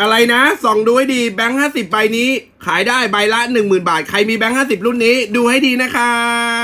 อะไรนะ ส่องดูให้ดีแบงค์ห้าสิบใบนี้ ขายได้ใบละหนึ่งหมื่นบาท ใครมีแบงค์ห้าสิบรุ่นนี้ ดูให้ดีนะครับ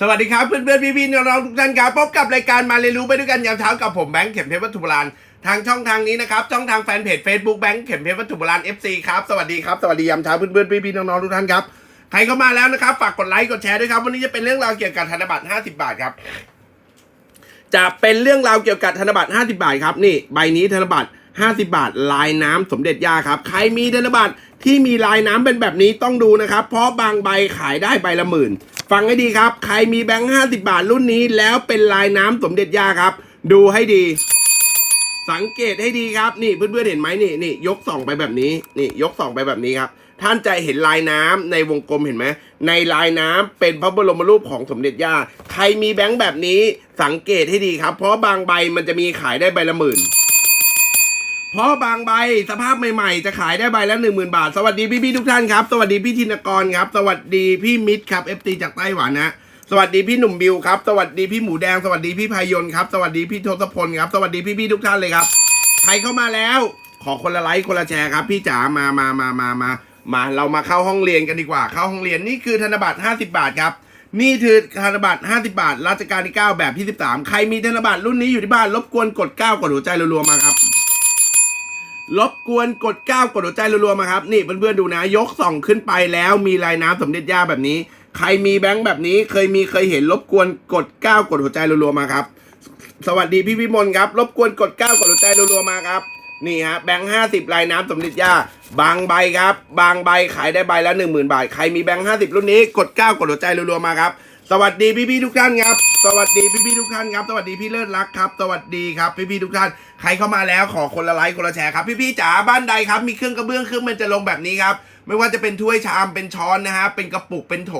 สวัสดีครับเพื่อนเพื่อนพี่พี่น้องทุกท่านครับพบกับรายการมาเรียนรู้ไปด้วยกันยามเช้ากับผมแบงค์เข็มเพชรวัตถุโบราณทางช่องทางนี้นะครับช่องทางแฟนเพจ Facebook แบงค์เข็มเพชรวัตถุโบราณ FC ครับสวัสดีครับสวัสดียามเช้าเพื่อนเพื่อนพี่พี่น้องทุกท่านครับใครเข้ามาแล้วนะครับฝากกดไลค์กดแชร์ด้วยครับวันนี้จะเป็นเรื่องราวเกี่ยวกับธนบัตร50 บาทครับจะเป็นเรื่องราวเกี่ยวกับธนบัตร50 บาทครับนี่ใบนี้ธนบัตร 50 บาท ลายน้ำสมเด็จย่าครับ ใครมีธนบัตรที่มีลายน้ำเป็นแบบนี้ต้องดูนะครับ เพราะบางใบขายได้ใบละหมื่น ฟังให้ดีครับ ใครมีแบงค์50 บาทรุ่นนี้ แล้วเป็นลายน้ำสมเด็จย่าครับ ดูให้ดี สังเกตให้ดีครับ นี่เพื่อนๆเห็นไหมนี่นี่ยกส่องไปแบบนี้ นี่ยกส่องไปแบบนี้ครับ ท่านจะเห็นลายน้ำในวงกลมเห็นไหม ในลายน้ำเป็นพระบรมรูปของสมเด็จย่า ใครมีแบงค์แบบนี้สังเกตให้ดีครับ เพราะบางใบมันจะมีขายได้ใบละหมื่น เพราะบางใบสภาพใหม่ๆ จะขายได้ใบละหนึ่งหมื่นบาท สวัสดีพี่ๆทุกท่านครับ สวัสดีพี่ธินกรครับ สวัสดีพี่มิตรครับเอฟตีจากไต้หวันนะสวัสดีพี่หนุ่มบิวครับ สวัสดีพี่หมูแดง สวัสดีพี่พายนครับ สวัสดีพี่ทศพลครับ สวัสดีพี่ๆทุกท่านเลยครับ ใครเข้ามาแล้ว ขอคนละไลค์คนละแชร์ครับ พี่จ๋ามามามามามามาเรามาเข้าห้องเรียนกันดีกว่า เข้าห้องเรียนนี่คือธนบัตร 50 บาทครับ นี่คือธนบัตร 50 บาทรัชกาลที่ 9 แบบที่ 13 ใครมีธนบัตรรุ่นนี้อยู่ที่บ้านรบกวนกด 9กดหัวใจรัวๆมาครับ รบกวนกด9กดหัวใจรัวๆมาครับ นี่เพื่อนๆดูนะ ยกส่องขึ้นไปแล้วมีลายน้ำสมเด็จย่าแบบนี้ ใครมีแบงค์แบบนี้เคยมีเคยเห็นรบกวนกด9กดหัวใจรัวๆมาครับ สวัสดีพี่วิมลครับ รบกวนกด9กดหัวใจรัวๆมาครับ นี่ฮะแบงค์ห้าสิบลายน้ำสมเด็จย่า บางใบครับ บางใบขายได้ใบละหนึ่งหมื่นบาท ใครมีแบงค์ห้าสิบรุ่นนี้กด9กดหัวใจรัวๆมาครับ สวัสดีพี่ๆทุกท่านครับ สวัสดีพี่ๆทุกท่านครับ สวัสดีพี่เลิศรักครับ สวัสดีครับพี่ๆทุกท่าน ใครเข้ามาแล้วขอคนละไลค์คนละแชร์ครับ พี่ๆจ๋าบ้านใดครับ มีเครื่องกระเบื้องเครื่องมันจะลงแบบนี้ครับ ไม่ว่าจะเป็นถ้วยชามเป็นช้อนนะฮะ เป็นกระปุกเป็นโถ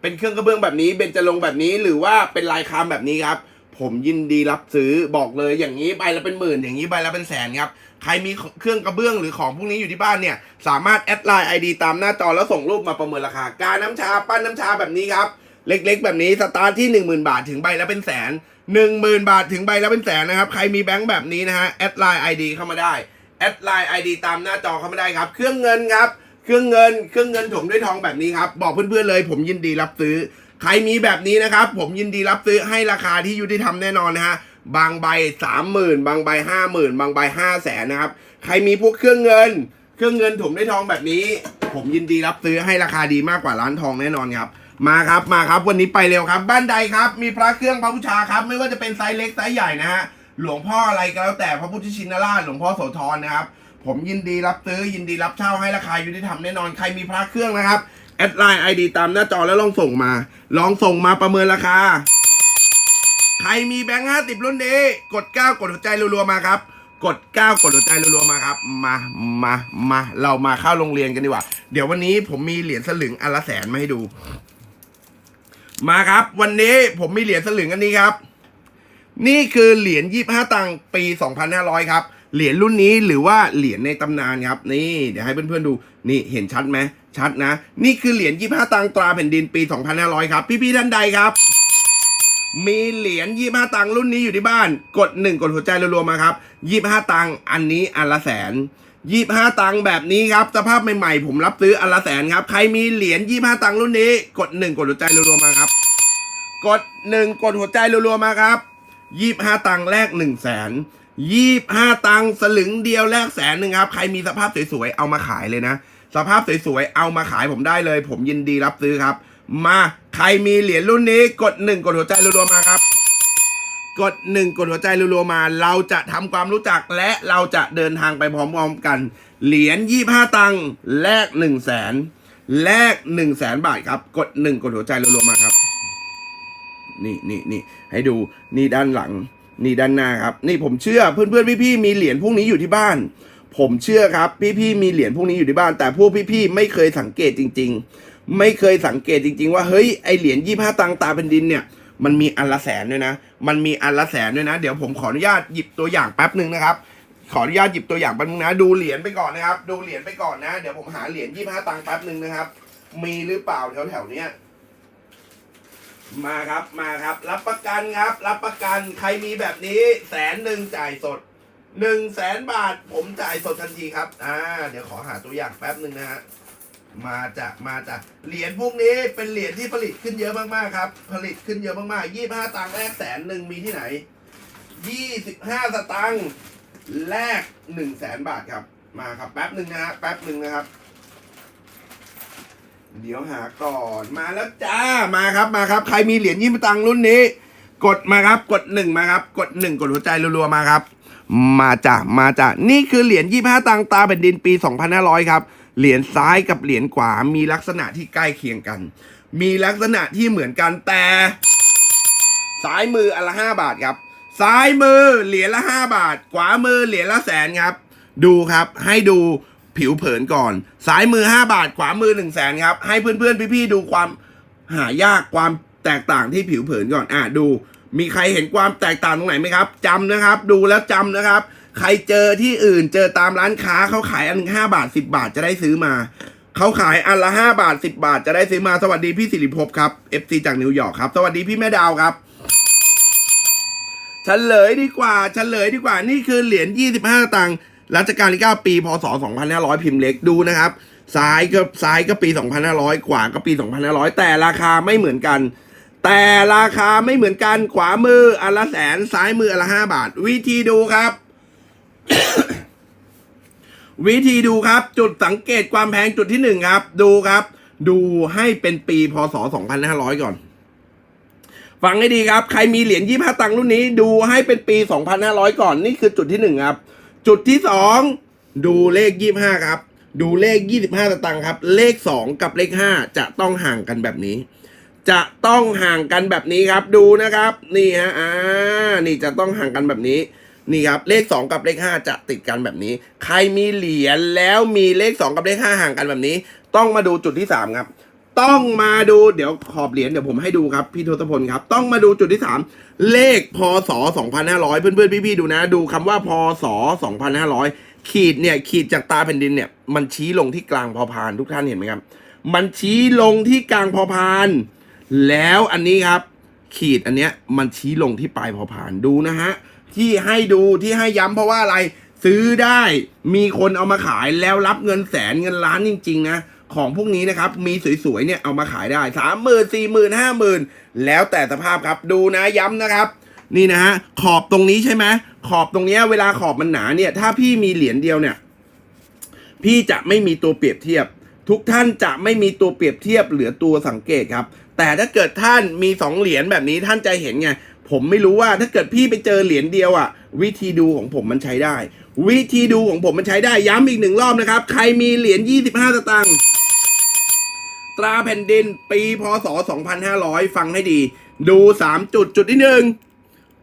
เป็นเครื่องกระเบื้องแบบนี้ เป็นจะลงแบบนี้ หรือว่าเป็นลายคามแบบนี้ครับ ผมยินดีรับซื้อบอกเลยอย่างนี้ใบละเป็นหมื่น อย่างนี้ใบละเป็นแสนครับ ใครมีเครื่องกระเบื้องหรือของพวกนี้อยู่ที่บ้านเนี่ย สามารถแอดไลน์ไอดีตามหน้าจอแล้วส่งรูปมาประเมินราคา การน้ำชาปั้นน้ำชาแบบนี้ครับ เล็กๆ แบบนี้สตาร์ทที่ 1 0,000 บาทถึงใบและเป็นแสน 10,000 บาทถึงใบและเป็นแสนนะครับ ใครมีแบงค์แบบนี้นะฮะแอดไลน์ไอดีเข้ามาได้แอดไลน์ไอดีตามหน้าจอเข้ามาได้ครับ เครื่องเงินครับ เครื่องเงิน เครื่องเงินถมด้วยทองแบบนี้ครับ บอกเพื่อนๆเลย ผมยินดีรับซื้อ ใครมีแบบนี้นะครับ ผมยินดีรับซื้อให้ราคาที่ยุติธรรมแน่นอนนะฮะ บางใบสามหมื่นบางใบห้าหมื่นบางใบห้าแสนนะครับ ใครมีพวกเครื่องเงิน เครื่องเงินถมด้วยทองแบบนี้ ผมยินดีรับซื้อให้ราคาดีมากกว่าร้านทองแน่นอนครับ มาครับมาครับวันนี้ไปเร็วครับ บ้านใดครับ มีพระเครื่องพระบูชาครับ ไม่ว่าจะเป็นไซส์เล็กไซส์ใหญ่นะฮะหลวงพ่ออะไรก็แล้วแต่พระพุทธชินราชหลวงพ่อโสธรนะครับ ผมยินดีรับซื้อยินดีรับเช่าให้ราคายุติธรรมแน่นอนใครมีพระเครื่องนะครับแอดไลน์ไอดีตามหน้าจอแล้วลองส่งมา ลองส่งมาประเมินราคา ใครมีแบงค์ห้าสิบรุ่นนี้กด9กดหัวใจรัวๆมาครับ กด9กดหัวใจรัวๆมาครับ มามามาเรามาเข้าโรงเรียนกันดีกว่า เดี๋ยววันนี้ผมมีเหรียญสลึงอันละแสนมาให้ดู มาครับ วันนี้ผมมีเหรียญสลึงอันนี้ครับ นี่คือเหรียญยี่ห้าตังค์ปี2500ครับ เหรียญรุ่นนี้หรือว่าเหรียญในตำนานครับ นี่ เดี๋ยวให้เพื่อนๆดูนี่เห็นชัดไหมชัดนะ นี่คือเหรียญยี่ห้าตังตราแผ่นดินปี2500ครับพี่ๆท่านใดครับมีเหรียญยี่ห้าตังรุ่นนี้อยู่ที่บ้าน กดหนึ่งกดหัวใจรัวๆมาครับยี่ห้าตังอันนี้อันละแสน ยี่ห้าตังค์แบบนี้ครับ สภาพใหม่ๆ ผมรับซื้ออันละแสนครับ ใครมีเหรียญยี่ห้าตังค์รุ่นนี้ กดหนึ่งกดหัวใจรัวๆมาครับ กดหนึ่งกดหัวใจรัวๆมาครับยี่ห้าตังค์แรกหนึ่งแสนยี่ห้าตังค์สลึงเดียวแรกแสนหนึ่งครับ ใครมีสภาพสวยๆ เอามาขายเลยนะ สภาพสวยๆ เอามาขายผมได้เลย ผมยินดีรับซื้อครับ มาใครมีเหรียญรุ่นนี้ กดหนึ่งกดหัวใจรัวๆมาครับ กดหนึ่งกดหัวใจรัวๆมา เราจะทำความรู้จักและเราจะเดินทางไปพร้อมๆกัน เหรียญยี่ห้าตังค์แลกหนึ่งแสนแลกหนึ่งแสนบาทครับ กดหนึ่งกดหัวใจรัวๆมาครับ นี่นี่นี่ให้ดูนี่ด้านหลัง นี่ด้านหน้าครับ นี่ผมเชื่อเพื่อนเพื่อนๆพี่ๆมีเหรียญพวกนี้อยู่ที่บ้าน ผมเชื่อครับ พี่ๆมีเหรียญพวกนี้อยู่ที่บ้าน แต่พวกพี่ๆไม่เคยสังเกตจริง ๆ ไม่เคยสังเกตจริง ๆ ว่าเฮ้ยไอเหรียญยี่ห้าตังค์ตาเป็นดินเนี่ย มันมีอันละแสนด้วยนะ มันมีอันละแสนด้วยนะ เดี๋ยวผมขออนุญาตหยิบตัวอย่างแป๊บหนึ่งนะครับ ขออนุญาตหยิบตัวอย่างแป๊บนึงนะ ดูเหรียญไปก่อนนะครับ ดูเหรียญไปก่อนนะ เดี๋ยวผมหาเหรียญยี่ห้าตังค์แป๊บหนึ่งนะครับ มีหรือเปล่าแถวแถวๆเนี้ยมาครับมาครับ รับประกันครับ รับประกันใครมีแบบนี้แสนหนึ่งจ่ายสดหนึ่งแสนบาท ผมจ่ายสดทันทีครับ อ่า เดี๋ยวขอหาตัวอย่างแป๊บหนึ่งนะฮะ มาจากมาจากเหรียญพวกนี้เป็นเหรียญที่ผลิตขึ้นเยอะมากๆครับ ผลิตขึ้นเยอะมากๆยี่ห้าตังค์แรกแสนหนึ่งมีที่ไหนยี่สิบห้าสตังค์แรกหนึ่งแสนบาทครับมาครับแป๊บหนึ่งนะฮะแป๊บหนึ่งนะครับ เดี๋ยวหาก่อนมาแล้วจ้ามาครับมาครับ ใครมีเหรียญยี่สิบตังค์รุ่นนี้ กดมาครับกดหนึ่งมาครับ กดหนึ่งกดหัวใจรัวๆมาครับ มาจ้ะมาจ้ะนี่คือเหรียญยี่ห้าตังค์ตาแผ่นดินปี2500ครับ เหรียญซ้ายกับเหรียญขวา มีลักษณะที่ใกล้เคียงกัน มีลักษณะที่เหมือนกันแต่ ซ้ายมืออันละห้าบาทครับ ซ้ายมือเหรียญละห้าบาท ขวามือเหรียญละแสนครับ ดูครับให้ดูผิวเผินก่อน ซ้ายมือ 5 บาท ขวามือ1นึ่งแสนครับ ให้เพื่อนๆ พี่ๆ ดูความหายากความแตกต่างที่ผิวเผินก่อน อะดู มีใครเห็นความแตกต่างตรงไหนไหมครับจำนะครับ ดูแล้วจำนะครับ ใครเจอที่อื่นเจอตามร้านค้าเขาขายอันหนึ่งห้าบาท10บาทจะได้ซื้อมา เขาขายอันละ5บาท10บาทจะได้ซื้อมาสวัสดีพี่สิริภพครับ FC จากนิวยอร์กครับ สวัสดีพี่แม่ดาวครับเฉลยดีกว่าเฉลยดีกว่านี่คือเหรียญ25ตังค์รัชกาลที่9ปีพศ2500พิมพ์เล็กดูนะครับซ้ายก็ซ้ายก็ปี 2500 ขวาก็ปี 2500 แต่ราคาไม่เหมือนกัน แต่ราคาไม่เหมือนกันขวามืออันละแสนซ้ายมืออันละ 5 บาท วิธีดูครับ วิธีดูครับ จุดสังเกตความแพงจุดที่หนึ่งครับ ดูครับ ดูให้เป็นปีพศ2500ก่อน ฟังให้ดีครับ ใครมีเหรียญยี่ห้าตังค์รุ่นนี้ ดูให้เป็นปี2500ก่อน นี่คือจุดที่หนึ่งครับ จุดที่สองดูเลข25ครับ ดูเลข25สตังค์ครับ เลข2กับเลข5จะต้องห่างกันแบบนี้ จะต้องห่างกันแบบนี้ครับ ดูนะครับ นี่ฮะอ่านี่จะต้องห่างกันแบบนี้ นี่ครับเลข 2 กับเลข 5 จะติดกันแบบนี้ ใครมีเหรียญแล้วมีเลข 2 กับเลข 5 ห่างกันแบบนี้ ต้องมาดูจุดที่ 3 ครับ ต้องมาดูเดี๋ยวขอบเหรียญเดี๋ยวผมให้ดูครับพี่ทศพลครับ ต้องมาดูจุดที่ 3 เลขพศ 2500 เพื่อนๆพี่ๆดูนะ ดูคำว่าพศ 2500 ขีดเนี่ยขีดจากตาแผ่นดินเนี่ยมันชี้ลงที่กลางพอพานทุกท่านเห็นไหมครับ มันชี้ลงที่กลางพอพาน แล้วอันนี้ครับ ขีดอันเนี้ยมันชี้ลงที่ปลายพอพานดูนะฮะ ที่ให้ดูที่ให้ย้ำเพราะว่าอะไร ซื้อได้มีคนเอามาขายแล้วรับเงินแสนเงินล้านจริง ๆ นะ ของพวกนี้นะครับ มีสวยๆเนี่ยเอามาขายได้สามหมื่นสี่หมื่นห้าหมื่นแล้วแต่สภาพครับดูนะย้ำนะครับ นี่นะฮะขอบตรงนี้ใช่ไหมขอบตรงเนี้ยเวลาขอบมันหนาเนี่ย ถ้าพี่มีเหรียญเดียวเนี่ย พี่จะไม่มีตัวเปรียบเทียบ ทุกท่านจะไม่มีตัวเปรียบเทียบเหลือตัวสังเกตครับ แต่ถ้าเกิดท่านมีสองเหรียญแบบนี้ท่านจะเห็นไง ผมไม่รู้ว่าถ้าเกิดพี่ไปเจอเหรียญเดียวอะวิธีดูของผมมันใช้ได้ วิธีดูของผมมันใช้ได้ย้ำอีกหนึ่งรอบนะครับ ใครมีเหรียญ25สตางค์ตราแผ่นดินปีพศ 2500 ฟังให้ดี ดู 3 จุดจุดที่หนึ่ง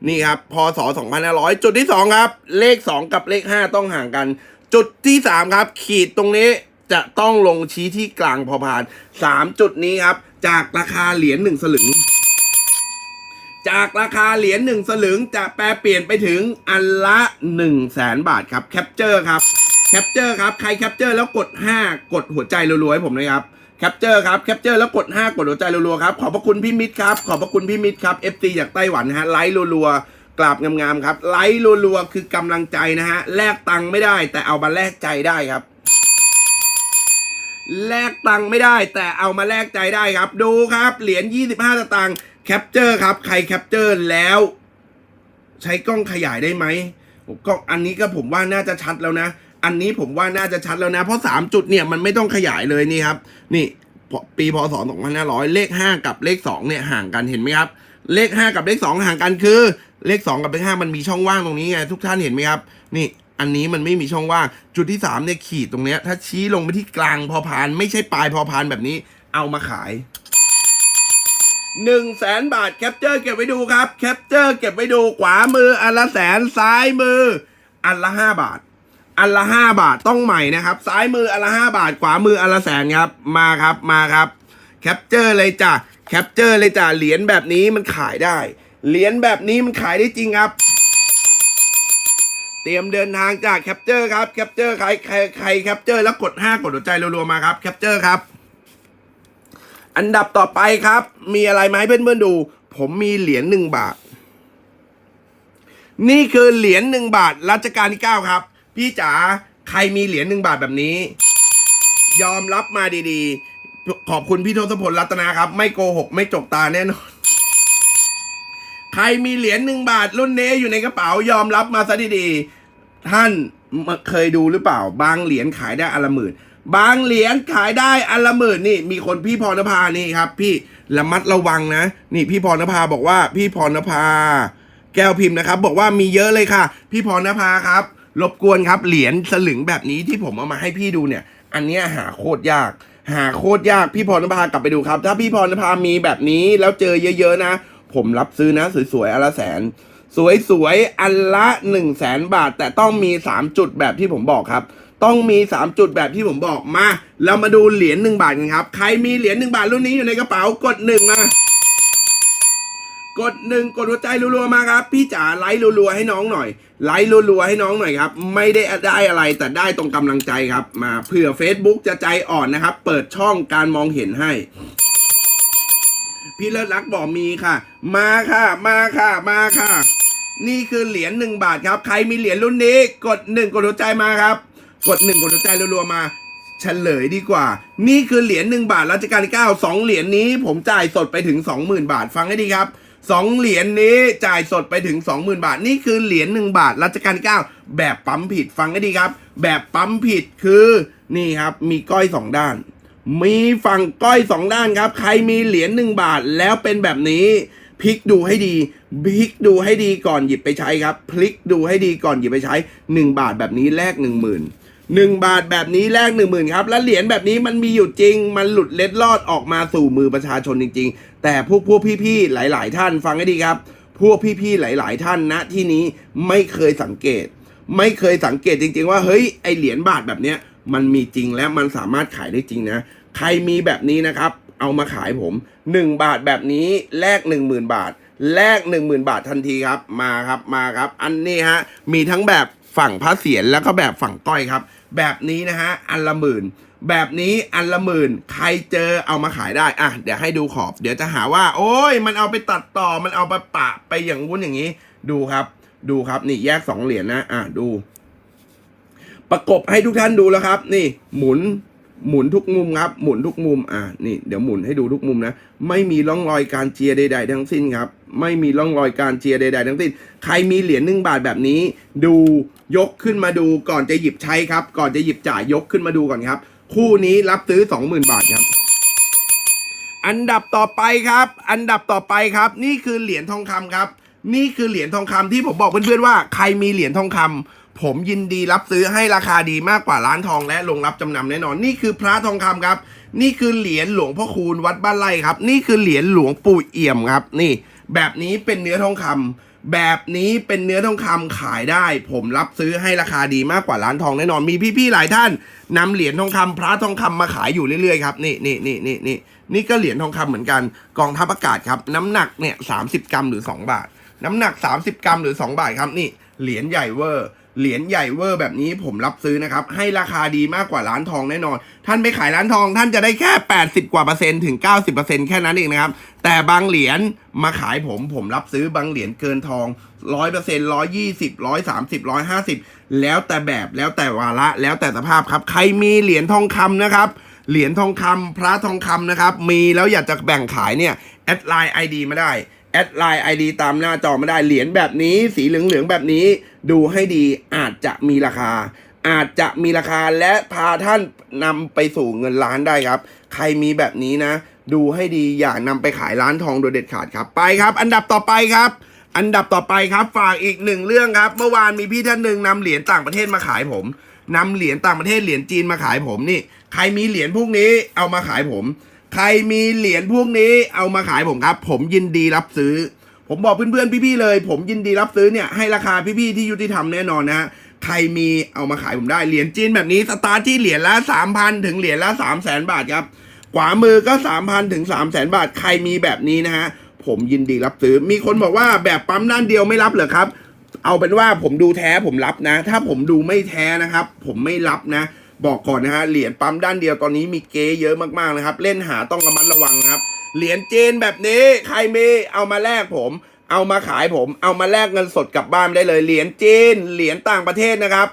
นี่ครับพศ 2500 จุดที่ 2 ครับ เลข 2 กับเลข 5 ต้องห่างกัน จุดที่ 3 ครับ ขีดตรงนี้จะต้องลงชี้ที่กลางพอพาน 3 จุดนี้ครับ จากราคาเหรียญ1สลึง จากราคาเหรียญ1สลึงจะแปลเปลี่ยนไปถึงอันละ1 0 0 0 0แสนบาทครับแคปเจอร์ครับแคปเจอร์ครับใครแคปเจอร์แล้วกด 5 กดหัวใจรัวๆให้ผมนะครับแคปเจอร์ครับแคปเจอร์แล้วกด 5 กดหัวใจรัวๆครับขอบพระคุณพี่มิตรครับขอบพระคุณพี่มิตรครับ FC จากไต้หวันนะฮะไลค์รัวๆกราบงามๆครับไลค์รัวๆคือกำลังใจนะฮะแลกตังค์ไม่ได้ แต่เอามาแลกใจได้ครับแลกตังค์ไม่ได้ แต่เอามาแลกใจได้ครับ ดูครับเหรียญ25สตางค์ แคปเจอร์ครับ ใครแคปเจอร์แล้ว ใช้กล้องขยายได้ไหมกล้องอันนี้ก็ผมว่าน่าจะชัดแล้วนะ อันนี้ผมว่าน่าจะชัดแล้วนะ เพราะ 3 จุดเนี่ยมันไม่ต้องขยายเลยนี่ครับ นี่ปีพศ2500 เลข 5 กับเลข2เนี่ยห่างกันเห็นไหมครับ เลข 5 กับเลข 2 ห่างกันคือ เลข 2 กับเลข 5 มันมีช่องว่างตรงนี้ไงทุกท่านเห็นไหมครับ นี่อันนี้มันไม่มีช่องว่าง จุดที่3เนี่ยขีดตรงเนี้ยถ้าชี้ลงไปที่กลางพอพาน ไม่ใช่ปลายพอพานแบบนี้ เอามาขาย หนึ่งแสนบาทแคปเจอร์เก็บไว้ดูครับแคปเจอร์เก็บไว้ดูขวามืออันละแสนซ้ายมือ อันละห้าบาท อันละห้าบาทต้องใหม่นะครับ ซ้ายมืออันละห้าบาท ขวามืออันละแสนครับมาครับมาครับแคปเจอร์เลยจ้ะแคปเจอร์เลยจ้ะเหรียญแบบนี้มันขายได้เหรียญแบบนี้มันขายได้จริงครับเตรียมเดินทางจากแคปเจอร์ครับแคปเจอร์ใครใครใครแคปเจอร์แล้วกด 5 กดหัวใจรัวๆมาครับแคปเจอร์ครับ อันดับต่อไปครับ มีอะไรมาให้เพื่อนๆดู ผมมีเหรียญหนึ่งบาท นี่คือเหรียญหนึ่งบาทรัชกาลที่9ครับ พี่จ๋าใครมีเหรียญหนึ่งบาทแบบนี้ ยอมรับมาดีๆ ขอบคุณพี่ทศพลรัตนาครับ ไม่โกหก ไม่จกตาแน่นอน ใครมีเหรียญหนึ่งบาท รุ่นนี้อยู่ในกระเป๋ายอมรับมาซะดีๆ ท่านเคยดูหรือเปล่า บางเหรียญขายได้อันละหมื่น บางเหรียญขายได้อันละหมื่นนี่ มีคนพี่พรณภานี่ครับ พี่ระมัดระวังนะ นี่พี่พรณภาบอกว่าพี่พรณภา แก้วพิมพ์นะครับ บอกว่ามีเยอะเลยค่ะ พี่พรณภาครับ รบกวนครับเหรียญสลึงแบบนี้ที่ผมเอามาให้พี่ดูเนี่ย อันเนี้ยหาโคตรยาก หาโคตรยากพี่พรณภากลับไปดูครับ ถ้าพี่พรณภามีแบบนี้แล้วเจอเยอะ ๆ นะ ผมรับซื้อนะ สวยๆอันละแสนสวยๆอันละ1นึ่งแสนบาท แต่ต้องมี 3 จุดแบบที่ผมบอกครับ ต้องมี 3 จุดแบบที่ผมบอกมา เรามาดูเหรียญหนึ่งบาทกันครับ ใครมีเหรียญหนึ่งบาทรุ่นนี้อยู่ในกระเป๋ากดหนึ่งมากดหนึ่งกดหัวใจรัวๆมาครับ พี่จ๋าไลค์รัวๆให้น้องหน่อย ไลค์รัวๆให้น้องหน่อยครับ ไม่ได้ได้อะไรแต่ได้ตรงกำลังใจครับ มาเผื่อ Facebook จะใจอ่อนนะครับ เปิดช่องการมองเห็นให้ พี่เลิศรักบอกมีค่ะ มาค่ะ มาค่ะ มาค่ะ นี่คือเหรียญหนึ่งบาทครับ ใครมีเหรียญรุ่นนี้ กดหนึ่งกดหัวใจมาครับ กดหนึ่งกดหัวใจรัวๆมาเฉลยดีกว่า นี่คือเหรียญหนึ่งบาทรัชกาลที่เก้าสองเหรียญนี้ผมจ่ายสดไปถึงสองหมื่นบาทฟังให้ดีครับสองเหรียญนี้จ่ายสดไปถึงสองหมื่นบาท นี่คือเหรียญหนึ่งบาทรัชกาลที่เก้าแบบปั๊มผิดฟังให้ดีครับ แบบปั๊มผิดคือนี่ครับมีก้อยสองด้าน มีฝั่งก้อยสองด้านครับ ใครมีเหรียญหนึ่งบาทแล้วเป็นแบบนี้พลิกดูให้ดีพลิกดูให้ดีก่อนหยิบไปใช้ครับ พลิกดูให้ดีก่อนหยิบไปใช้หนึ่งบาทแบบนี้แลกหนึ่งหมื่น หนึ่งบาทแบบนี้แลกหนึ่งหมื่นครับ และเหรียญแบบนี้มันมีอยู่จริง มันหลุดเล็ดลอดออกมาสู่มือประชาชนจริง ๆ แต่พวกพวกพี่ๆหลาย ๆ ท่านฟังให้ดีครับ พวกพี่ๆหลาย ๆ ท่านณที่นี้ไม่เคยสังเกต ไม่เคยสังเกตจริง ๆ ว่าเฮ้ยไอเหรียญบาทแบบเนี้ยมันมีจริงและมันสามารถขายได้จริงนะ ใครมีแบบนี้นะครับ เอามาขายผม 1 บาทแบบนี้แลก10,000 บาท แลก10,000 บาททันทีครับมาครับมาครับ อันนี้ฮะมีทั้งแบบฝั่งพระเศียรแล้วก็แบบฝั่งก้อยครับ แบบนี้นะฮะอันละหมื่น แบบนี้อันละหมื่น ใครเจอเอามาขายได้อะเดี๋ยวให้ดูขอบ เดี๋ยวจะหาว่า โอ้ย มันเอาไปตัดต่อมันเอาไปปะไปอย่างวุ้นอย่างนี้ ดูครับ ดูครับนี่แยกสองเหรียญนะอะดู ประกบให้ทุกท่านดูแล้วครับ นี่หมุน หมุนทุกมุมครับ หมุนทุกมุม อะนี่ เดี๋ยวหมุนให้ดูทุกมุมนะ ไม่มีร่องรอยการเจียใด ๆ ทั้งสิ้นครับ ไม่มีร่องรอยการเจียใด ๆ ทั้งสิ้น ใครมีเหรียญหนึ่งบาทแบบนี้ ดูยกขึ้นมาดูก่อนจะหยิบใช้ครับ ก่อนจะหยิบจ่ายยกขึ้นมาดูก่อนครับ คู่นี้รับซื้อ 20,000 บาทครับ อันดับต่อไปครับ อันดับต่อไปครับ นี่คือเหรียญทองคำครับ นี่คือเหรียญทองคำที่ผมบอกเพื่อนๆว่า ใครมีเหรียญทองคำ ผมยินดีรับซื้อให้ราคาดีมากกว่าร้านทองและลงรับจำนำแน่นอน นี่คือพระทองคำครับ นี่คือเหรียญหลวงพ่อคูณวัดบ้านไร่ครับ นี่คือเหรียญหลวงปู่เอี่ยมครับ นี่ แบบนี้เป็นเนื้อทองคำแบบนี้เป็นเนื้อทองคำขายได้ ผมรับซื้อให้ราคาดีมากกว่าร้านทองแน่นอน มีพี่ๆหลายท่านนำเหรียญทองคำพระทองคำมาขายอยู่เรื่อยๆครับ นี่นี่นี่นี่นี่นี่ก็เหรียญทองคำเหมือนกัน กองทัพอากาศครับ น้ำหนักเนี่ยสากรัมหรือ 2 บาท น้ำหนัก 30 กรัมหรือ 2 บาทครับ นี่ เหรียญใหญ่เวอร์ เหรียญใหญ่เวอร์แบบนี้ผมรับซื้อนะครับ ให้ราคาดีมากกว่าร้านทองแน่นอน ท่านไปขายร้านทอง ท่านจะได้แค่ 80 กว่าเปอร์เซ็นต์ถึง 90เปอร์เซ็นต์แค่นั้นเองนะครับ แต่บางเหรียญมาขายผมผมรับซื้อบางเหรียญเกินทองร้อยเปอร์เซ็นต์ร้อยยี่สิบร้อยสามสิบร้อยห้าสิบแล้วแต่แบบแล้วแต่วาระแล้วแต่สภาพครับ ใครมีเหรียญทองคำนะครับเหรียญทองคำพระทองคำนะครับ มีแล้วอยากจะแบ่งขายเนี่ยแอดไลน์ไอดีมาได้ แอดไลน์ไอดีตามหน้าจอไมาได้เหรียญแบบนี้ สีเหลืองๆแบบนี้ ดูให้ดีอาจจะมีราคา อาจจะมีราคาและพาท่านนำไปสู่เงินล้านได้ครับ ใครมีแบบนี้นะ ดูให้ดีอย่านำไปขายร้านทองโดยเด็ดขาดครับไปครับ อันดับต่อไปครับ อันดับต่อไปครับฝากอีกหนึ่งเรื่องครับ เมื่อวานมีพี่ท่านหนึ่งนำเหรียญต่างประเทศมาขายผมนำเหรียญต่างประเทศเหรียญจีนมาขายผมนี่ ใครมีเหรียญพวกนี้เอามาขายผม ใครมีเหรียญพวกนี้เอามาขายผมครับ ผมยินดีรับซื้อ ผมบอกเพื่อนๆพี่ๆเลย ผมยินดีรับซื้อเนี่ยให้ราคาพี่ๆที่ยุติธรรมแน่นอนนะฮะใครมีเอามาขายผมได้เหรียญจีนแบบนี้สตาร์ทที่เหรียญละ3,000ถึงเหรียญละ3 0 0 0 0 0บาทครับขวามือก็3,000ถึง3 0 0 0 0บาทใครมีแบบนี้นะฮะผมยินดีรับซื้อ มีคนบอกว่าแบบปั๊มด้านเดียวไม่รับเหรอครับ เอาเป็นว่าผมดูแท้ผมรับนะ ถ้าผมดูไม่แท้นะครับ ผมไม่รับนะ บอกก่อนนะฮะเหรียญปั๊มด้านเดียวตอนนี้มีเก๊เยอะมากๆนะครับ เล่นหาต้องระมัดระวังนะครับ เหรียญจีนแบบนี้ใครมีเอามาแลกผม เอามาขายผม เอามาแลกเงินสดกลับบ้านได้เลยเหรียญจีนเหรียญต่างประเทศนะครับ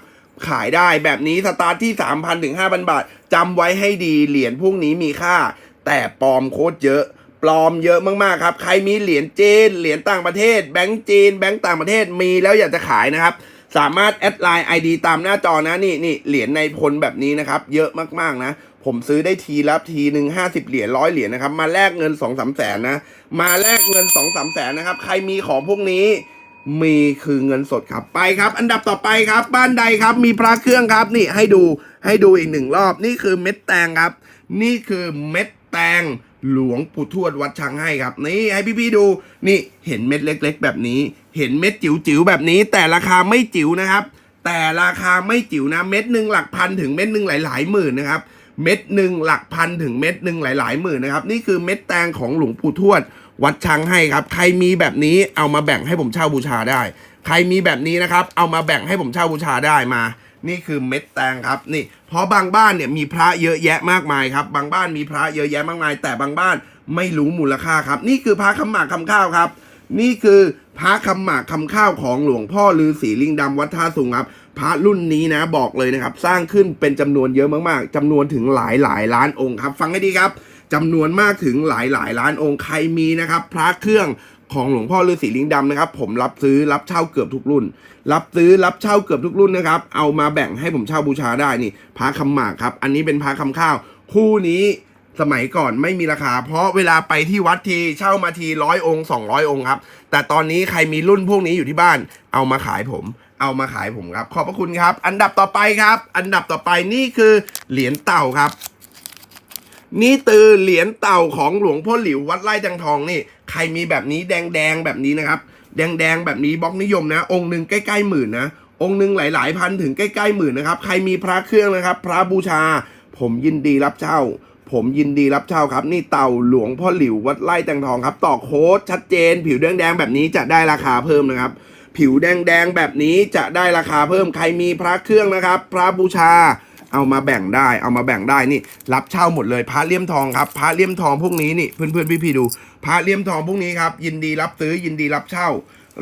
ขายได้แบบนี้สตาร์ทที่ 3,000ถึง5,000 บาทจำไว้ให้ดีเหรียญพวกนี้มีค่า แต่ปลอมโคตรเยอะปลอมเยอะมากๆครับ ใครมีเหรียญจีนเหรียญต่างประเทศ แบงก์จีน แบงก์ต่างประเทศมีแล้วอยากจะขายนะครับ สามารถแอดไลน์ ID ตามหน้าจอนะนี่นี่เหรียญในพลแบบนี้นะครับ เยอะมากๆนะ ผมซื้อได้ทีละทีหนึ่งห้าสิบเหรียญร้อยเหรียญนะครับ มาแลกเงินสองสามแสนนะ มาแลกเงินสองสามแสนนะครับ ใครมีของพวกนี้มีคือเงินสดครับไปครับ อันดับต่อไปครับ บ้านใดครับ มีพระเครื่องครับ นี่ให้ดูให้ดูอีกหนึ่งรอบ นี่คือเม็ดแตงครับ นี่คือเม็ดแตง หลวงปู่ทวดวัดช้างให้ครับ นี่ให้พี่ๆดูนี่เห็นเม็ดเล็ก ๆ แบบนี้ เห็นเม็ดจิ๋วๆแบบนี้ แต่ราคาไม่จิ๋วนะครับ แต่ราคาไม่จิ๋วนะเม็ดหนึ่งหลักพันถึงเม็ดหนึ่งหลายๆหมื่นนะครับเม็ดหนึ่งหลักพันถึงเม็ดหนึ่งหลาย ๆ หมื่นนะครับ นี่คือเม็ดแตงของหลวงปู่ทวด วัดช้างให้ครับ ใครมีแบบนี้เอามาแบ่งให้ผมเช่าบูชาได้ ใครมีแบบนี้นะครับ เอามาแบ่งให้ผมเช่าบูชาได้มา นี่คือเม็ดแตงครับนี่เพราะบางบ้านเนี่ยมีพระเยอะแยะมากมายครับ บางบ้านมีพระเยอะแยะมากมาย แต่บางบ้านไม่รู้มูลค่าครับ นี่คือพระคำหมากคำข้าวครับ นี่คือพระคำหมากคำข้าวของหลวงพ่อฤาษีลิงดำวัดท่าสุงครับ พระรุ่นนี้นะบอกเลยนะครับ สร้างขึ้นเป็นจำนวนเยอะมากๆจำนวนถึงหลายหลายล้านองค์ครับ ฟังให้ดีครับจำนวนมากถึงหลายหลายล้านองค์ใครมีนะครับ พระเครื่องของหลวงพ่อฤาษีลิงดำนะครับ ผมรับซื้อรับเช่าเกือบทุกรุ่น รับซื้อรับเช่าเกือบทุกรุ่นนะครับ เอามาแบ่งให้ผมเช่าบูชาได้นี่พระคำหมากครับ อันนี้เป็นพระคำข้าว คู่นี้สมัยก่อนไม่มีราคา เพราะเวลาไปที่วัดทีเช่ามาทีร้อยองค์200 องค์ครับ แต่ตอนนี้ใครมีรุ่นพวกนี้อยู่ที่บ้าน เอามาขายผม เอามาขายผมครับ ขอบพระคุณครับ อันดับต่อไปครับ อันดับต่อไปนี่คือเหรียญเต่าครับนี่ตือเหรียญเต่าของหลวงพ่อหลิววัดไร่จังทองนี่ ใครมีแบบนี้แดงๆแบบนี้นะครับ แดงๆแบบนี้บล็อกนิยมนะ องค์หนึ่งใกล้ๆหมื่นนะ องค์หนึ่งหลายๆพันถึงใกล้ๆหมื่นนะครับใครมีพระเครื่องนะครับ พระบูชา ผมยินดีรับเช่า ผมยินดีรับเช่าครับ นี่เต่าหลวงพ่อหลิววัดไร่แตงทองครับต่อโค้ดชัดเจน ผิวแดงๆแบบนี้จะได้ราคาเพิ่มนะครับ ผิวแดงๆแบบนี้จะได้ราคาเพิ่มใครมีพระเครื่องนะครับ พระบูชา เอามาแบ่งได้ เอามาแบ่งได้นี่ รับเช่าหมดเลยพระเลี่ยมทองครับพระเลี่ยมทองพวกนี้นี่เพื่อนๆพี่ๆดูพระเลี่ยมทองพวกนี้ครับยินดีรับซื้อยินดีรับเช่า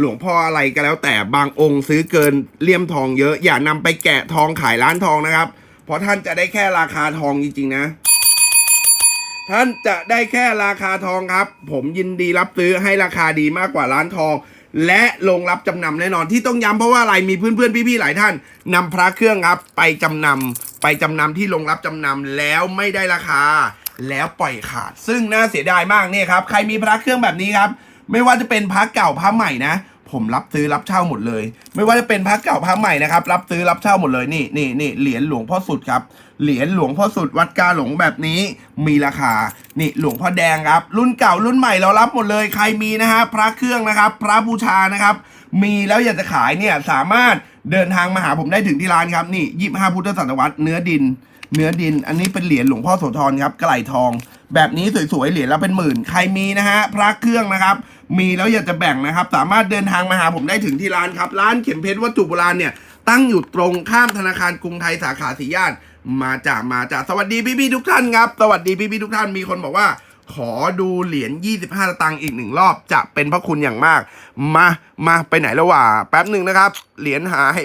หลวงพ่ออะไรก็แล้ว แต่บางองค์ซื้อเกินเลี่ยมทองเยอะอย่านำไปแกะทองขายร้านทองนะครับ เพราะท่านจะได้แค่ราคาทองจริงๆนะท่านจะได้แค่ราคาทองครับ ผมยินดีรับซื้อให้ราคาดีมากกว่าร้านทอง และลงรับจำนำแน่นอนที่ต้องย้ำเพราะว่าอะไรมีเพื่อนๆพี่ๆหลายท่านนำพระเครื่องครับไปจำนำไปจำนำที่ลงรับจำนำแล้วไม่ได้ราคา แล้วปล่อยขาด ซึ่งน่าเสียดายมากเนี่ยครับใครมีพระเครื่องแบบนี้ครับ ไม่ว่าจะเป็นพระเก่าพระใหม่นะ ผมรับซื้อรับเช่าหมดเลย ไม่ว่าจะเป็นพระเก่าพระใหม่นะครับ รับซื้อรับเช่าหมดเลยนี่นี่นี่เหรียญหลวงพ่อสุดครับ เหรียญหลวงพ่อสุดวัดกาหลงแบบนี้มีราคา นี่หลวงพ่อแดงครับ รุ่นเก่ารุ่นใหม่เรารับหมดเลย ใครมีนะฮะพระเครื่องนะครับ พระบูชานะครับ มีแล้วอยากจะขายเนี่ยสามารถเดินทางมาหาผมได้ถึงที่ร้านครับนี่ยี่ห้าพุทธศตวรรษเนื้อดิน เนื้อดิน อันนี้เป็นเหรียญหลวงพ่อโสธรครับกระไหลทอง แบบนี้สวยๆเหรียญละเป็นหมื่น ใครมีนะฮะพระเครื่องนะครับ มีแล้วอยากจะแบ่งนะครับ สามารถเดินทางมาหาผมได้ถึงที่ร้านครับ ร้านเข็มเพชรวัตถุโบราณเนี่ยตั้งอยู่ตรงข้ามธนาคารกรุงไทยสาขาสีย่านมาจากมาจากสวัสดีพี่ๆทุกท่านครับสวัสดีพี่ๆทุกท่านมีคนบอกว่า ขอดูเหรียญ25สตางค์อีกหนึ่งรอบจะเป็นพระคุณอย่างมาก มามาไปไหนแล้ววะแป๊บหนึ่งนะครับ เหรียญหาย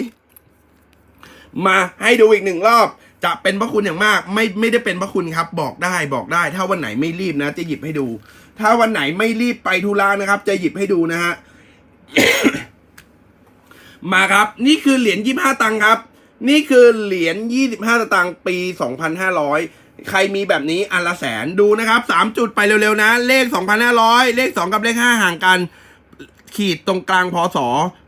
มาให้ดูอีกหนึ่งรอบ จะเป็นพระคุณอย่างมาก ไม่ไม่ได้เป็นพระคุณครับ บอกได้บอกได้ ถ้าวันไหนไม่รีบนะ จะหยิบให้ดู ถ้าวันไหนไม่รีบไปธุระนะครับ จะหยิบให้ดูนะฮะมาครับ นี่คือเหรียญ25ตังค์ครับ นี่คือเหรียญ25สตางค์ปี2,500ใครมีแบบนี้อันละแสนดูนะครับ3จุดไปเร็วๆนะ เลข2,500เลข2กับเลข5ห่างกัน ขีดตรงกลางพศ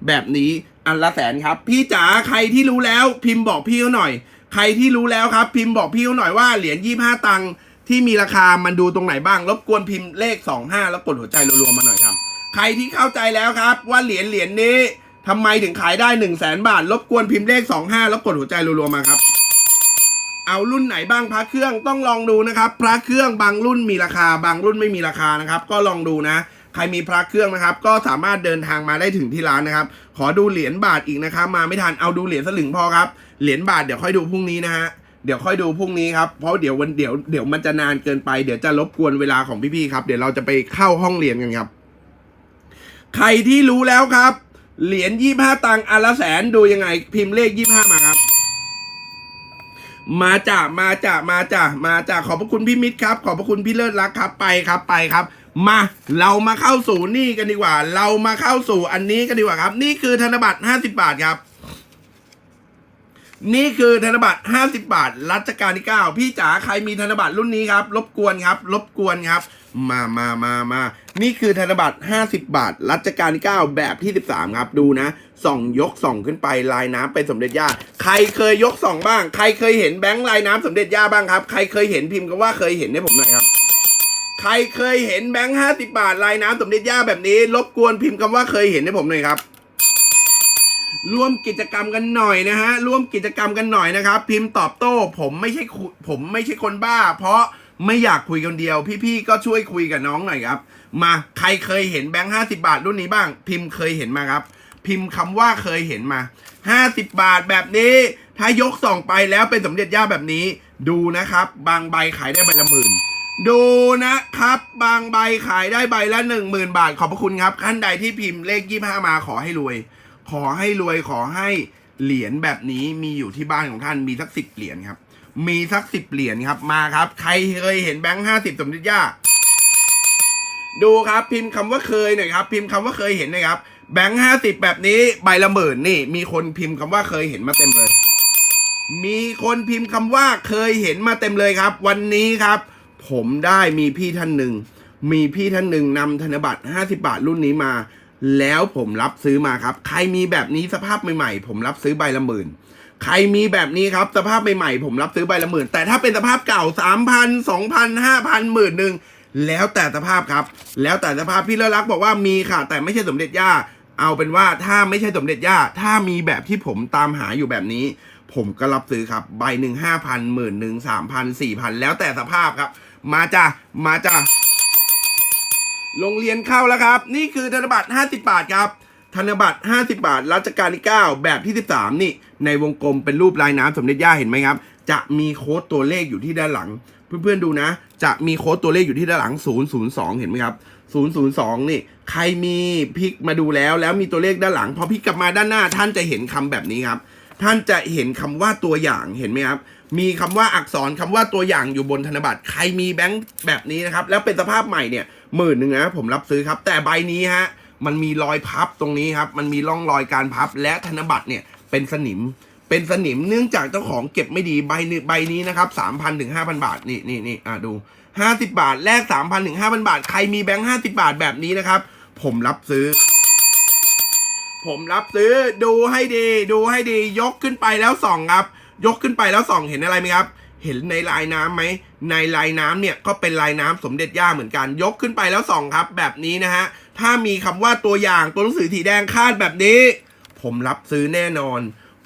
แบบนี้อันละแสนครับ พี่จ๋าใครที่รู้แล้วพิมพ์บอกพี่เขาหน่อย ใครที่รู้แล้วครับ พิมพ์บอกพี่เขาหน่อยว่าเหรียญ25ตังค์ที่มีราคามันดูตรงไหนบ้าง รบกวนพิมพ์เลข25แล้วกดหัวใจรัวๆมาหน่อยครับ ใครที่เข้าใจแล้วครับ ว่าเหรียญเหรียญนี้ทำไมถึงขายได้1 0 0 0 0แสนบาท รบกวนพิมพ์เลข25แล้วกดหัวใจรัวๆมาครับ เอารุ่นไหนบ้างพระเครื่องต้องลองดูนะครับ พระเครื่องบางรุ่นมีราคา บางรุ่นไม่มีราคานะครับ ก็ลองดูนะ ใครมีพระเครื่องนะครับ ก็สามารถเดินทางมาได้ถึงที่ร้านนะครับ ขอดูเหรียญบาทอีกนะครับ มาไม่ทันเอาดูเหรียญสลึงพอครับ เหรียญบาทเดี๋ยวค่อยดูพรุ่งนี้นะฮะเดี๋ยวค่อยดูพรุ่งนี้ครับ เพราะเดี๋ยววันเดี๋ยวเดี๋ยวมันจะนานเกินไป เดี๋ยวจะรบกวนเวลาของพี่ๆครับ เดี๋ยวเราจะไปเข้าห้องเรียนกันครับ ใครที่รู้แล้วครับ เหรียญยี่ห้าตังค์อันละแสนดูยังไง พิมพ์เลขยี่ห้ามาครับ มาจ้ะมาจ้ะมาจ้ะมาจ้ะขอบพระคุณพี่มิตรครับ ขอบพระคุณพี่เลิศรักครับ ไปครับไปครับ มาเรามาเข้าสู่นี่กันดีกว่า เรามาเข้าสู่อันนี้กันดีกว่าครับ นี่คือธนบัตร50บาทครับ นี่คือธนบัตร50บาท รัชกาลที่9พี่จ๋าใครมีธนบัตรรุ่นนี้ครับ รบกวนครับ รบกวนครับ มามามามานี่คือธนบัตร50บาท รัชกาลที่9แบบที่13ครับดูนะส่องยกส่องขึ้นไปลายน้ำเป็นสมเด็จย่า ใครเคยยกส่องบ้าง ใครเคยเห็นแบงค์ลายน้ำสมเด็จย่าบ้างครับ ใครเคยเห็นพิมพ์ก็ว่าเคยเห็นให้ผมหน่อยครับ ใครเคยเห็นแบงค์50บาทลายน้ำสมเด็จย่าแบบนี้ รบกวนพิมพ์คำว่าเคยเห็นให้ผมหน่อยครับ ร่วมกิจกรรมกันหน่อยนะฮะ ร่วมกิจกรรมกันหน่อยนะครับ พิมพ์ตอบโต้ ผมไม่ใช่ผมไม่ใช่คนบ้า เพราะไม่อยากคุยคนเดียว พี่ๆก็ช่วยคุยกับน้องหน่อยครับ มาใครเคยเห็นแบงค์ห้าสิบาทรุ่นนี้บ้าง พิมพ์เคยเห็นมาครับ พิมพ์คำว่าเคยเห็นมาห้าสิบบาทแบบนี้ ถ้ายกส่องไปแล้วเป็นสมเด็จย่าแบบนี้ ดูนะครับ บางใบขายได้ใบละหมื่น ดูนะครับ บางใบขายได้ใบละหนึ่งหมื่นบาท ขอบพระคุณครับท่านใดที่พิมพ์เลขยี่ห้ามาขอให้รวย ขอให้รวยขอให้เหรียญแบบนี้มีอยู่ที่บ้านของท่านมีสักสิบเหรียญครับ มีสักสิบเหรียญครับมาครับ ใครเคยเห็นแบงค์ห้าสิบสมเด็จย่าดูครับพิมพ์คำว่าเคยหน่อยครับ พิมพ์คำว่าเคยเห็นหนะครับ แบงค์ห้าสิบแบบนี้ใบละหมื่นนี่ มีคนพิมพ์คำว่าเคยเห็นมาเต็มเลย มีคนพิมพ์คำว่าเคยเห็นมาเต็มเลยครับ วันนี้ครับ ผมได้มีพี่ท่านหนึ่ง มีพี่ท่านหนึ่งนำธนบัตร 50 บาทรุ่นนี้มา แล้วผมรับซื้อมาครับ ใครมีแบบนี้สภาพใหม่ๆ ผมรับซื้อใบละหมื่น ใครมีแบบนี้ครับสภาพใหม่ๆ ผมรับซื้อใบละหมื่น แต่ถ้าเป็นสภาพเก่า 3,000 2,000 5,000หมื่นหนึ่งแล้วแต่สภาพครับ แล้วแต่สภาพพี่เลอรักบอกว่ามีค่ะ แต่ไม่ใช่สมเด็จย่า เอาเป็นว่าถ้าไม่ใช่สมเด็จย่า ถ้ามีแบบที่ผมตามหาอยู่แบบนี้ ผมก็รับซื้อครับ ใบหนึ่งห้าพันหมื่นหนึ่งสามพันสี่พันแล้วแต่สภาพครับ มาจ้ะ มาจ้ะ โรงเรียนเข้าแล้วครับ นี่คือธนบัตร 50 บาทครับ ธนบัตร 50 บาท รัชกาลที่ 9 แบบที่ 13 นี่ ในวงกลมเป็นรูปลายน้ำสมเด็จย่าเห็นไหมครับ จะมีโค้ดตัวเลขอยู่ที่ด้านหลัง เพื่อนๆดูนะ จะมีโค้ดตัวเลขอยู่ที่ด้านหลัง 002 เห็นไหมครับ 002 นี่ ใครมีพลิกมาดูแล้ว แล้วมีตัวเลขด้านหลัง พอพลิกกลับมาด้านหน้า ท่านจะเห็นคำแบบนี้ครับ ท่านจะเห็นคำว่าตัวอย่าง เห็นไหมครับ มีคำว่าอักษรคำว่าตัวอย่างอยู่บนธนบัตรใครมีแบงค์แบบนี้นะครับ แล้วเป็นสภาพใหม่เนี่ยหมื่นหนึ่งนะผมรับซื้อครับ แต่ใบนี้ฮะมันมีรอยพับตรงนี้ครับ มันมีร่องรอยการพับและธนบัตรเนี่ยเป็นสนิม เป็นสนิมเนื่องจากเจ้าของเก็บไม่ดีใบนี้ใบนี้นะครับสามพันถึงห้าพันบาทนี่นี่นี่อะดูห้าสิบาทแลกสามพันถึงห้าพันบาท ใครมีแบงค์ห้าสิบาทแบบนี้นะครับ ผมรับซื้อ ผมรับซื้อดูให้ดี ดูให้ดียกขึ้นไปแล้วส่องครับ ยกขึ้นไปแล้วส่องเห็นอะไรไหมครับ เห็นในลายน้ำไหม ในลายน้ำเนี่ยก็เป็นลายน้ำสมเด็จย่าเหมือนกัน ยกขึ้นไปแล้วส่องครับ แบบนี้นะฮะ ถ้ามีคำว่าตัวอย่างตัวหนังสือสีแดงคาดแบบนี้ ผมรับซื้อแน่นอน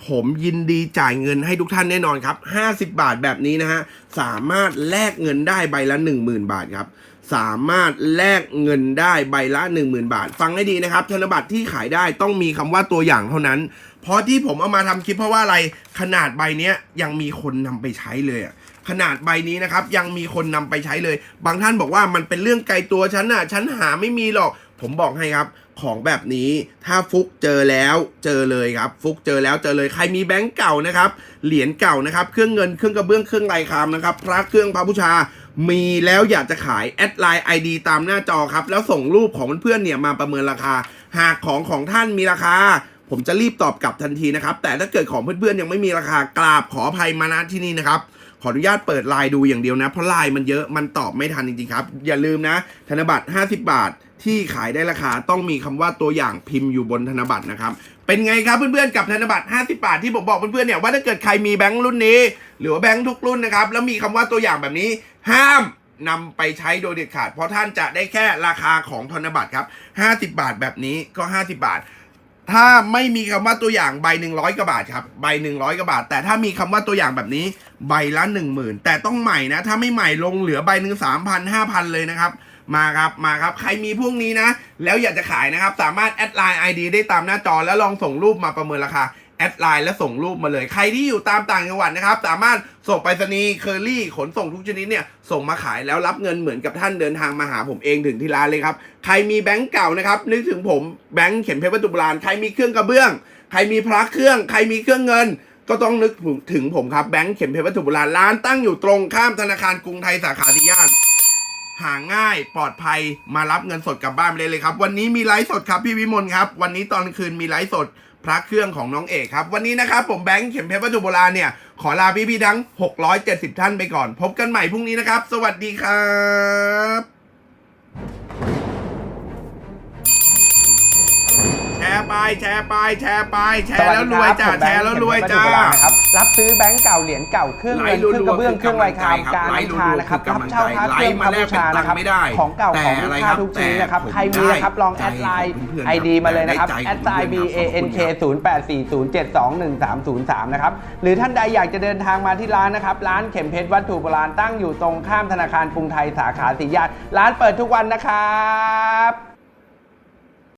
ผมยินดีจ่ายเงินให้ทุกท่านแน่นอนครับ 50 บาทแบบนี้นะฮะ สามารถแลกเงินได้ใบละ 10,000 บาทครับ สามารถแลกเงินได้ใบละ 10,000 บาท ฟังให้ดีนะครับ ธนบัตรที่ขายได้ต้องมีคำว่าตัวอย่างเท่านั้น เพราะที่ผมเอามาทำคลิปเพราะว่าอะไรขนาดใบเนี้ยยังมีคนนำไปใช้เลยขนาดใบนี้นะครับ ยังมีคนนำไปใช้เลย บางท่านบอกว่ามันเป็นเรื่องไกลตัวฉันน่ะฉันหาไม่มีหรอก ผมบอกให้ครับ ของแบบนี้ถ้าฟุกเจอแล้วเจอเลยครับ ฟุกเจอแล้วเจอเลยใครมีแบงก์เก่านะครับเหรียญเก่านะครับ เครื่องเงินเครื่องกระเบื้องเครื่องลายคามนะครับ พระเครื่องพระบูชา มีแล้วอยากจะขายแอดไลน์ ID ตามหน้าจอครับ แล้วส่งรูปของเพื่อนๆเนี่ยมาประเมินราคา หากของของท่านมีราคา ผมจะรีบตอบกลับทันทีนะครับ แต่ถ้าเกิดของเพื่อนๆยังไม่มีราคากราบขออภัยมาณที่นี่นะครับขออนุญาตเปิดไลน์ดูอย่างเดียวนะ เพราะไลน์มันเยอะมันตอบไม่ทันจริงๆครับ อย่าลืมนะ ธนบัตร 50 บาทที่ขายได้ราคาต้องมีคำว่าตัวอย่างพิมพ์อยู่บนธนบัตรนะครับ เป็นไงครับเพื่อนๆกับธนบัตร 50 บาทที่ผมบอกเพื่อนๆเนี่ยว่าถ้าเกิดใครมีแบงค์รุ่นนี้ หรือว่าแบงค์ทุกรุ่นนะครับแล้วมีคำว่าตัวอย่างแบบนี้ ห้ามนำไปใช้โดยเด็ดขาด เพราะท่านจะได้แค่ราคาของธนบัตรครับ 50 บาทแบบนี้ก็ 50 บาท ถ้าไม่มีคำว่าตัวอย่างใบหนึ่งร้อยกว่าบาทครับ ใบหนึ่งร้อยกว่าบาท แต่ถ้ามีคำว่าตัวอย่างแบบนี้ใบละหนึ่งหมื่นแต่ต้องใหม่นะ ถ้าไม่ใหม่ลงเหลือใบหนึ่งสามพันห้าพันเลยนะครับ มาครับ มาครับ ใครมีพวกนี้นะ แล้วอยากจะขายนะครับ สามารถแอดไลน์ ID ได้ตามหน้าจอแล้วลองส่งรูปมาประเมินราคา แอดไลน์แล้วส่งรูปมาเลย ใครที่อยู่ตามต่างจังหวัดนะครับ สามารถส่งไปรษณีย์เคอรี่ขนส่งทุกชนิดเนี่ยส่งมาขายแล้วรับเงินเหมือนกับท่านเดินทางมาหาผมเองถึงที่ร้านเลยครับ ใครมีแบงก์เก่านะครับนึกถึงผมแบงก์เข็มเพชรวัตถุโบราณใครมีเครื่องกระเบื้อง ใครมีพระเครื่อง ใครมีเครื่องเงิน ก็ต้องนึกถึงผมครับแบงก์เข็มเพชรวัตถุโบราณร้านตั้งอยู่ตรงข้ามธนาคารกรุงไทยสาขาที่ย่าน หาง่ายปลอดภัยมารับเงินสดกลับบ้านไปเลยเลยครับ วันนี้มีไลฟ์สดครับพี่วิมลครับ วันนี้ตอนคืนมีไลฟ์สดพระเครื่องของน้องเอกครับ วันนี้นะครับผมแบงค์เข็มเพชรวัตถุโบราณเนี่ย ขอลาพี่ๆทั้ง 670 ท่านไปก่อน พบกันใหม่พรุ่งนี้นะครับ สวัสดีครับแชร์ไปแชร์ไปแชร์ไปแชร์แล้วรวยจ้าแชร์แล้วรวยจ้านะครับรับซื้อแบงก์ เก่าเหรียญเก่าเครื่องเงินไลฟ์เครื่องกระเบื้องรัวๆเครื่องไรคามคือกำลังใจครับการไลฟ์น้ำชานะครับรัวๆรับเช่าพระเครื่องไลฟ์มาแลกเป็นพระบูชานะครับตังค์ไม่ได้ของเก่าแต่ของอะไรมีครัค่าบทุกชนิดนะครับแต่ใครมีนะครับลองแอดไลน์ใจของเพื่อนไอดีมาเลยนะครับได้ใจแอดไลน์ B A N K 0 8 4 0 7 2 1 3 0 3นะครับหรือท่านใดอยากจะเดินทางมาที่ร้านนะครับร้านเข็มเพชรวัตถุโบราณตั้งอยู่ตรงข้ามธนาคารกรุงไทยสาขาสีย่านร้านเปิดทุกวันนะครับ